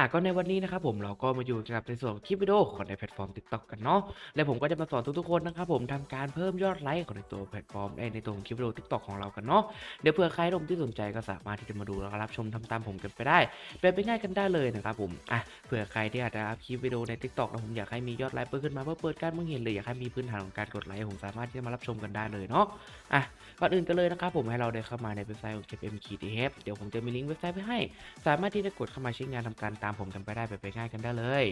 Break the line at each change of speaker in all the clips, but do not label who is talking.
อะก็ในวันนี้นะครับผมเราก็มาอยู่กับในส่วนคลิปวิดีโอของในแพลตฟอร์ม TikTok กันเนาะและผมก็จะมาสอนทุกๆคนนะครับผมทำการเพิ่มยอดไลค์ของในตัวแพลตฟอร์มเอ้ยในตัวคลิปวิดีโอ TikTok ของเรากันเนาะเดี๋ยวเผื่อใครที่ผมที่สนใจก็สามารถที่จะมาดูแล้วก็รับชมทำตามผมกันไปได้เป็นไปง่ายกันได้เลยนะครับผมอะเผื่อใครที่อาจจะอัพคลิปวิดีโอใน TikTok แล้วผมอยากให้มียอดไลค์เพิ่มขึ้นมาเพื่อเปิดการมองเห็นหรือยากให้มีพื้นฐานของการกดไลค์ผมสามารถที่จะมารับชมกันได้เลยเนาะอะก่อนอื่นกันเลยนะครับผมให้เราได้เข้ามาในเว็บไซต์ของ KPM เเดี๋ยวผมจะมีลิงก์เว็บไซต์ไว้ให้ สามารถที่จะกดเข้ามาใช้งานทำการตามผมกันไปได้ไปไปง่ายกันได้เลย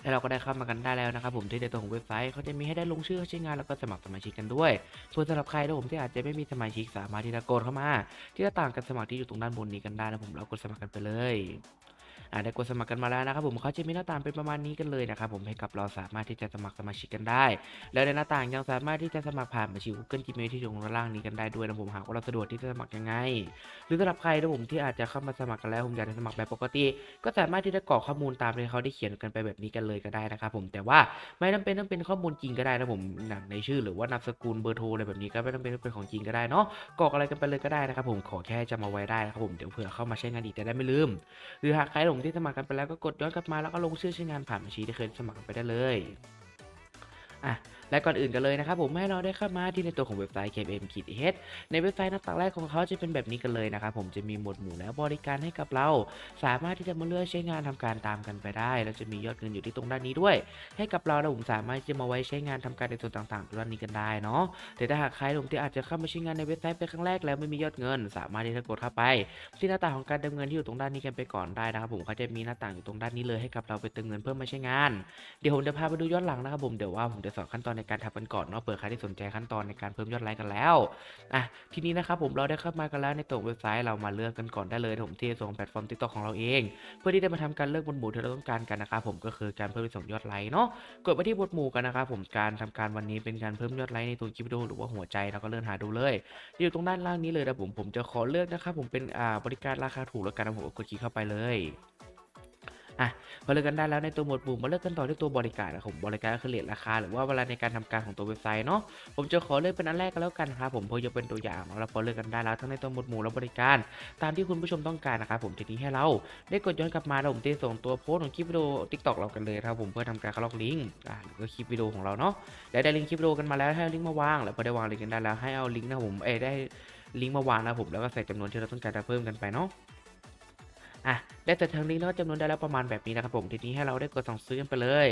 แล้วเราก็ได้เข้ามากันได้แล้วนะครับผมที่ในตัวของเว็บไซต์เขาจะมีให้ได้ลงชื่อเข้าใช้งานแล้วก็สมัครสมาชิกกันด้วย ส่วนสำหรับใครนะผมที่อาจจะไม่มีสมาชิกสามารถที่จะกดเข้ามา ที่หน้าต่างการสมัครที่อยู่ตรงด้านบนนี้กันได้นะผมเรากดสมัครกันไปเลย อ่าได้กดสมัครกันมาแล้วนะครับผมเขาจะมีหน้าต่างเป็นประมาณนี้กันเลยนะครับผมให้กับเราสามารถที่จะสมัครสมาชิกกันได้ แล้วในหน้าต่างยังสามารถที่จะสมัครผ่านบัญชี Google Gmail ที่อยู่ตรงด้านล่างนี้กันได้ด้วยนะผมหากว่าเราสะดวกที่จะสมัครยังไง หรือสำหรับใครนะผมที่อาจจะเข้ามาสมัครกันแล้วผมอยากจะสมัครแบบปกติ ก็สามารถที่จะกรอกข้อมูลตามที่เขาได้เขียนกันไปแบบนี้กันเลยก็ได้นะครับผมแต่ว่าไม่จำเป็นต้องเป็นข้อมูลจริงก็ได้นะผมอย่างในชื่อ หรือว่านามสกุลเบอร์โทรอะไรแบบนี้ก็ไม่ต้องเป็นเป็นของจริงก็ได้เนาะกรอกอะไรกันไปเลยก็ได้นะครับผมขอแค่จำเอาไว้ได้นะครับผมเดี๋ยวเผื่อเข้ามาใช้งานอีกจะได้ไม่ลืม หรือหากใครผมที่สมัครกันไปแล้วก็กดย้อนกลับมาแล้วก็ลงชื่อใช้งานผ่านบัญชีที่เคยสมัครไปได้เลยอะและก่อนอื่นกันเลยนะครับผมให้เราได้เข้ามาที่ในตัวของเว็บไซต์ KM ขีดเในเว็บไซต์หน้าต่างแรกของเขาจะเป็นแบบนี้กันเลยนะครับผมจะมีหมวดหมู่และบริการให้กับเรา สามารถที่จะมาเลือกใช้งานทำการตามกันไปได้ แล้วจะมียอดเงินอยู่ที่ตรงด้านนี้ด้วย ให้กับเราแล้วผมสามารถที่จะมาไว้ใช้งานทำการในส่วนต่างๆตรงด้านนี้กันได้เนาะแต่ถ้าหากใครผมที่อาจจะเข้ามาใช้งานในเว็บไซต์เป็นครั้งแรกแล้วไม่มียอดเงิน สามารถที่จะกดเข้าไป ที่หน้าต่างของการเติมเงินที่อยู่ตรงด้านนี้กันไปก่อนได้นะครับผมเขาจะมีหน้าต่างอยู่ตรงด้านนี้เลยให้กับเราไปเติมเงินเพิ่มมาใช้งาน เดี๋ยวผมจะพาไปดูย้อนหลังนะครับผมเดี๋ยวว่าผมจะสอนขั้นตอนในการทำกันก่อนเนาะเผื่อใครที่สนใจขั้นตอนในการเพิ่มยอดไลค์กันแล้วอะทีนี้นะครับผมเราได้เข้ามากันแล้วในตัวเว็บไซต์เรามาเลือกกันก่อนได้เลยผมที่ส่งแพลตฟอร์ม TikTok ของเราเอง เพื่อที่จะมาทำการเลือกบทหมู่ที่เราต้องการกันนะครับผมก็คือการเพิ่มไปส่งยอดไลค์เนาะกดไปที่บทหมู่กันนะครับผมการทำการวันนี้เป็นการเพิ่มยอดไลค์ในตัวคลิปวิดีโอหรือว่าหัวใจเราก็เลื่อนหาดูเลยอยู่ตรงด้านล่างนี้เลยนะผมผมจะขอเลือกนะครับผมเป็นอ่าบริการราคาถูกแล้วกันนะผมกดคลิกเข้าไปเลย อะพอเลือกกันได้แล้วในตัวหมวดหมู่มาเลือกกันต่อที่ตัวบริการนะครับผมบริการก็คือเรทราคา หรือว่าเวลาในการทำการของตัวเว็บไซต์เนาะผมจะขอเลือกเป็นอันแรกกันแล้วกันครับผมเพื่อจะเป็นตัวอย่างเนาะแล้วพอเลือกกันได้แล้วทั้งในตัวหมวดหมู่และบริการ ตามที่คุณผู้ชมต้องการนะครับผมทีนี้ให้เราได้กดย้อนกลับมาแล้วผมจะส่งตัวโพสต์ของคลิปวิดีโอ TikTok เรากันเลยครับผมเพื่อทำการคัดลอกลิงก์อ่าหรือคลิปวิดีโอของเราเนาะได้ได้ลิงก์คลิปวิดีโอกันมาแล้วให้เอาลิงก์มาวาง แล้วพอได้วางลิงก์กันได้แล้วให้เอาลิงก์นะผมเอ้ได้ลิงก์มาวางนะผมแล้วก็ใส่จำนวนที่เราต้องการจะเพิ่มกันไปเนาะอะ ได้แต่ทางลิงก์แล้วจำนวนได้แล้วประมาณแบบนี้นะครับผมทีนี้ให้เราได้กดสั่งซื้อกันไปเลย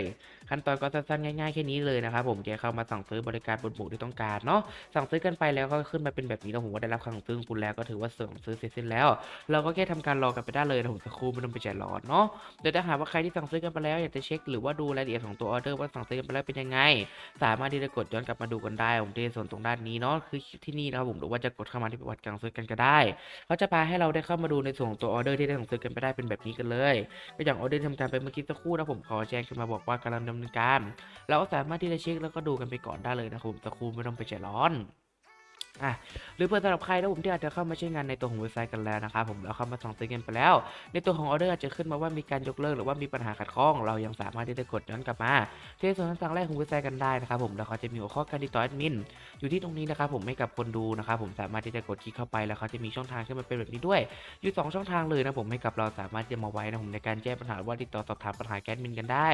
ขั้นตอนก็สั้นๆง่ายๆแค่นี้เลยนะครับผมจะเข้ามาสั่งซื้อบริการบนหมู่ที่ต้องการเนาะสั่งซื้อกันไปแล้วก็ขึ้นมาเป็นแบบนี้แล้วผมว่าได้รับคำสั่งซื้อคุณแล้วก็ถือว่าสั่งซื้อเสร็จสิ้นแล้ว เราก็แค่ทำการรอกันไปได้เลยนะผมสักครู่ไม่ต้องไปใจร้อนเนาะเดี๋ยวถ้าหากว่าใครที่สั่งซื้อกันไปแล้วอยากจะเช็คหรือว่าดูรายละเอียดของตัวออเดอร์ว่าสั่งซื้อกันไปแล้วเป็นยังไง สามารถที่จะกดย้อนกลับมาดูกันได้ผมที่ส่วนตรงด้านนี้เนาะคือที่นี่นะครับผมหรือว่าจะกดเข้ามาที่ประวัติการซื้อกันก็ได้เขาจะพาให้เราได้เข้ามาดูในส่วนของตัวออเดอร์ที่ได้สั่งซื้อกันไปได้เเป็นแบบนี้กันเลย ก็อย่างออเดอร์ทำการไปเมื่อกี้สักครู่นะผมขอแจ้งขึ้นมาบอกว่ากำลังดำเนินการ เราก็สามารถที่จะเช็คแล้วก็ดูกันไปก่อนได้เลยนะครับผมสักครู่ไม่ต้องไปใจร้อน อะหรือเพื่อสำหรับใครนะผมที่อาจจะเข้ามาใช้งานในตัวของเว็บไซต์กันแล้วนะครับผมแล้วเข้ามาสั่งซื้อกันไปแล้ว ในตัวของออเดอร์อาจจะขึ้นมาว่ามีการยกเลิกหรือว่ามีปัญหาขัดข้อง เรายังสามารถที่จะกดย้อนกลับมาที่ส่วนต่างแรกของเว็บไซต์กันได้นะครับผมแล้วเขาจะมีหัวข้อการติดต่อแอดมินอยู่ที่ตรงนี้นะครับผมให้กับคนดูนะครับผมสามารถที่จะกดคลิกเข้าไปแล้วเขาจะมีช่องทางขึ้นมาเป็นแบบนี้ด้วย อยู่ 2 ช่องทางเลยนะผมให้กับเราสามารถจะมาไว้นะผมในการแก้ปัญหาว่าติดต่อสอบถามปัญหาแก๊สมินกันได้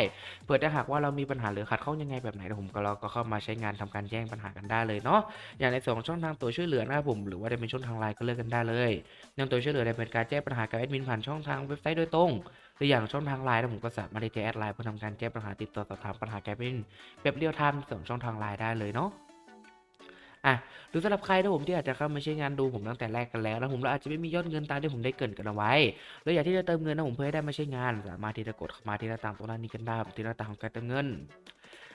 เผื่อถ้าหากว่าเรามีปัญหาหรือขัดข้องยังไงแบบไหนนะผมก็เราก็เข้ามาใช้งานทำการแจ้งปัญหากันได้เลยเนาะอย่างในสองช่องทางางตัวช่วยเหลือนะครับผมหรือว่าจะเป็นช่องทางไลน์ก็เลือกกันได้เลยอย่างตัวช่วยเหลือจะเป็นการแจ้งปัญหากับแอดมินผ่านช่องทางเว็บไซต์โดยตรงหรืออย่างช่องทางไลน์นะผมก็สามารถที่จะแอดไลน์เพื่อทำการแก้ปัญหาติดต่อสอบถามปัญหาแก๊สมินแบบเรียลไทม์ส่งช่องทางไลน์ได้เลยเนาะอะหรือสำหรับใครนะผมที่อาจจะเข้ามาใช้งานดูผมตั้งแต่แรกกันแล้วแล้วผมเราอาจจะไม่มียอดเงินตามที่ผมได้เกินกันเอาไว้ แล้วอยากที่จะเติมเงินนะผมเพื่อให้ได้มาใช้งาน สามารถที่จะกดเข้ามาที่หน้าต่างตรงด้านนี้กันได้ที่หน้าต่างของการเติมเงิน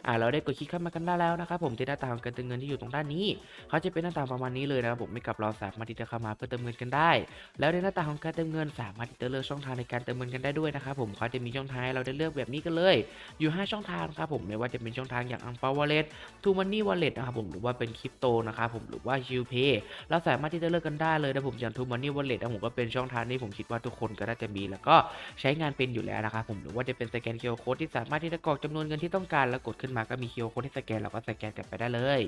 อ่าเราได้กดคลิกเข้ามากันได้แล้วนะครับผมที่หน้าต่างของการเติมเงินที่อยู่ตรงด้านนี้ เขาจะเป็นหน้าต่างประมาณนี้เลยนะครับผมไม่กับเราสามารถที่จะเข้ามาเพื่อเติมเงินกันได้ แล้วในหน้าต่างของการเติมเงินสามารถที่จะเลือกช่องทางในการเติมเงินกันได้ด้วยนะครับผมเขาจะมีช่องทางให้เราได้เลือกแบบนี้กันเลย อยู่ 5 ช่องทางครับผมไม่ว่าจะเป็นช่องทางอย่างอังเปาวอลเล็ตทูมันนี่วอลเล็ตนะครับผมหรือว่าเป็นคริปโตนะครับผมหรือว่าชิวเพย์เราสามารถที่จะเลือกกันได้เลยนะผมอย่างทูมันนี่วอลเล็ตนะผมก็เป็นช่องทางที่ผมคิดว่าทุกคนก็น่าจะมีแล้วก็ใช้งานเป็นอยู่แล้วนะครับผมหรือว่าจะเป็นสแกนเคอร์โค้ดที่สามารถที่จะกรอกจำนวนเงินที่ต้องการแล้วกดขึ้นนมาก็มีคิวโค้ดให้สแกนเราก็สแกนกันไปได้เลย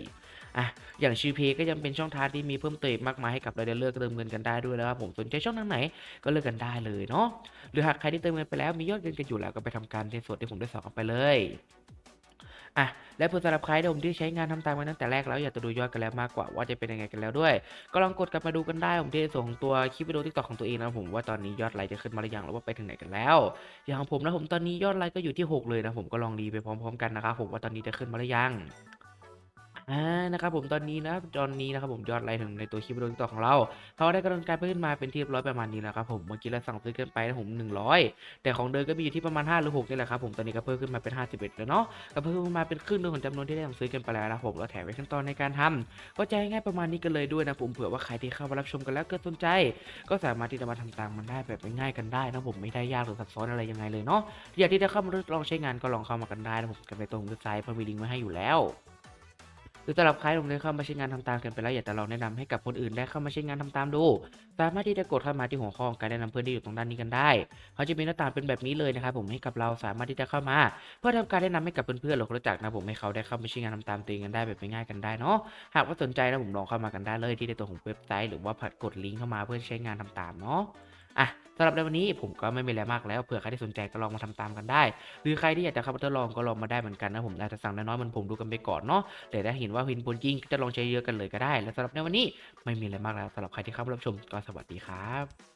อะอย่างชื่อเพก็ยังเป็นช่องทางที่มีเพิ่มเติมมากมายให้กับเราได้เลือกเติมเงินกันได้ด้วยนะครับผมสนใจช่องทางไหนก็เลือกกันได้เลยเนาะหรือหากใครที่เติมเงินไปแล้วมียอดเงินกันอยู่แล้วก็ไปทำการในส่วนที่ผมได้สอนไปเลย อะและเพื่อสำหรับใครที่ผมที่ใช้งานทำตามมาตั้งแต่แรกแล้วอยากจะดูยอดกันแล้วมากกว่าว่าจะเป็นยังไงกันแล้วด้วย ก็ลองกดกลับมาดูกันได้ผมที่ส่งตัวคลิปวิดีโอทิกตอกของตัวเองนะผมว่าตอนนี้ยอดไลค์จะขึ้นมาหรือยังหรือว่าไปถึงไหนกันแล้ว อย่างของผมนะผมตอนนี้ยอดไลค์ก็อยู่ที่ 6 เลยนะผมก็ลองดีไปพร้อมๆกันนะครับผมว่าตอนนี้จะขึ้นมาหรือยัง อ่านะครับผมตอนนี้นะตอนนี้นะครับผมยอดไลค์ถึงในตัวคลิปวิดีโอทิกตอของเราเขาได้กำลังการเพิ่มขึ้นมาเป็นที่เรียบร้อยประมาณนี้แล้วครับผมเมื่อกี้เราสั่งซื้อกันไปนะผม100แต่ของเดิมก็มีอยู่ที่ประมาณ5หรือ6นี่แหละครับผมตอนนี้ก็เพิ่มขึ้นมาเป็น51แล้วเนาะก็เพิ่มขึ้นมาเป็นครึ่งนึงของจำนวนที่ได้สั่งซื้อกันไปแล้วนะผมเราแถมไว้ขั้นตอนในการทำก็จะง่ายๆประมาณนี้กันเลยด้วยนะผมเผื่อว่าใครที่เข้ามารับชมกันแล้วเกิดสนใจ ก็สามารถที่จะมาทำตามมันได้แบบง่ายๆกันได้นะผมไม่ได้ยากหรือซับซ้อนอะไรยังไงเลยเนาะอยากที่จะเข้ามาลองใช้งานก็ลองเข้ามากันได้นะผมกันไปตรงเว็บไซต์เพราะมีลิงก์ไว้ให้อยู่แล้ว หรือสำหรับใครที่ผมได้เข้ามาใช้งานทำตามกันไปแล้วอยากจะลองแนะนำให้กับคนอื่นได้เข้ามาใช้งานทำตามดู สามารถที่จะกดเข้ามาที่หัวข้องการแนะนำเพื่อนที่อยู่ตรงด้านนี้กันได้ เขาจะมีหน้าต่างเป็นแบบนี้เลยนะครับผมให้กับเราสามารถที่จะเข้ามา เพื่อทำการแนะนำให้กับเพื่อนๆหรือคนรู้จักนะผมให้เขาได้เข้ามาใช้งานทำตามตัวเองกันได้แบบง่ายๆกันได้เนาะหากว่าสนใจนะผมลองเข้ามากันได้เลยที่ในตัวของเว็บไซต์หรือว่าผัดกดลิงก์เข้ามาเพื่อใช้งานทำตามเนาะ อะสำหรับในวันนี้ผมก็ไม่มีอะไรมากแล้วเผื่อใครที่สนใจก็ลองมาทำตามกันได้ หรือใครที่อยากจะเข้ามาทดลองก็ลองมาได้เหมือนกันนะผมอาจจะสั่งน้อยๆมันผมดูกันไปก่อนเนาะแต่ถ้าเห็นว่าพินผลจริงก็จะลองใช้เยอะกันเลยก็ได้ และสำหรับในวันนี้ไม่มีอะไรมากแล้วสำหรับใครที่เข้ามารับชมก็สวัสดีครับ